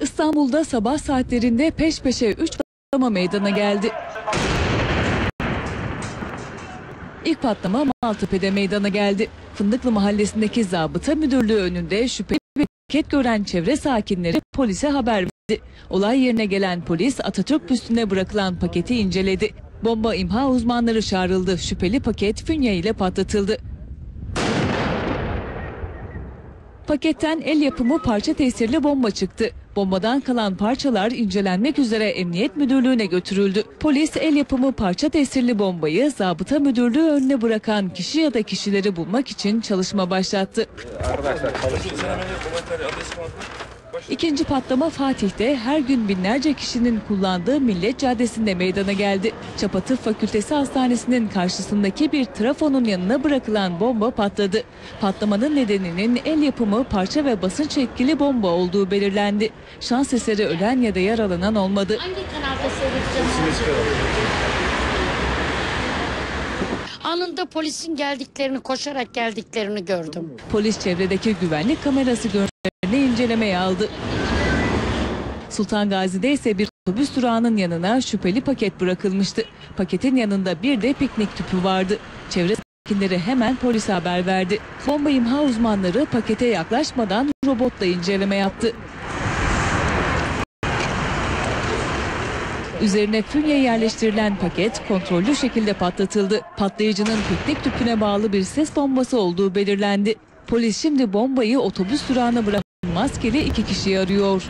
İstanbul'da sabah saatlerinde peş peşe 3 patlama meydana geldi. İlk patlama Maltepe'de meydana geldi. Fındıklı mahallesindeki zabıta müdürlüğü önünde şüpheli bir paket gören çevre sakinleri polise haber verdi. Olay yerine gelen polis Atatürk büstüne bırakılan paketi inceledi. Bomba imha uzmanları çağrıldı. Şüpheli paket fünye ile patlatıldı. Paketten el yapımı parça tesirli bomba çıktı. Bombadan kalan parçalar incelenmek üzere Emniyet Müdürlüğü'ne götürüldü. Polis el yapımı parça tesirli bombayı zabıta müdürlüğü önüne bırakan kişi ya da kişileri bulmak için çalışma başlattı. İkinci patlama Fatih'te her gün binlerce kişinin kullandığı Millet Caddesi'nde meydana geldi. Çapa Tıp Fakültesi Hastanesi'nin karşısındaki bir trafonun yanına bırakılan bomba patladı. Patlamanın nedeninin el yapımı parça ve basınç etkili bomba olduğu belirlendi. Şans eseri ölen ya da yaralanan olmadı. Hangi kanalda? Anında polisin geldiklerini, koşarak geldiklerini gördüm. Polis çevredeki güvenlik kamerası görüntülerini incelemeye aldı. Sultan Gazi'de ise bir otobüs durağının yanına şüpheli paket bırakılmıştı. Paketin yanında bir de piknik tüpü vardı. Çevre sakinleri hemen polise haber verdi. Bomba imha uzmanları pakete yaklaşmadan robotla inceleme yaptı. Üzerine fünye yerleştirilen paket kontrollü şekilde patlatıldı. Patlayıcının piknik tüpüne bağlı bir ses bombası olduğu belirlendi. Polis şimdi bombayı otobüs durağına bırakan maskeli iki kişiyi arıyor.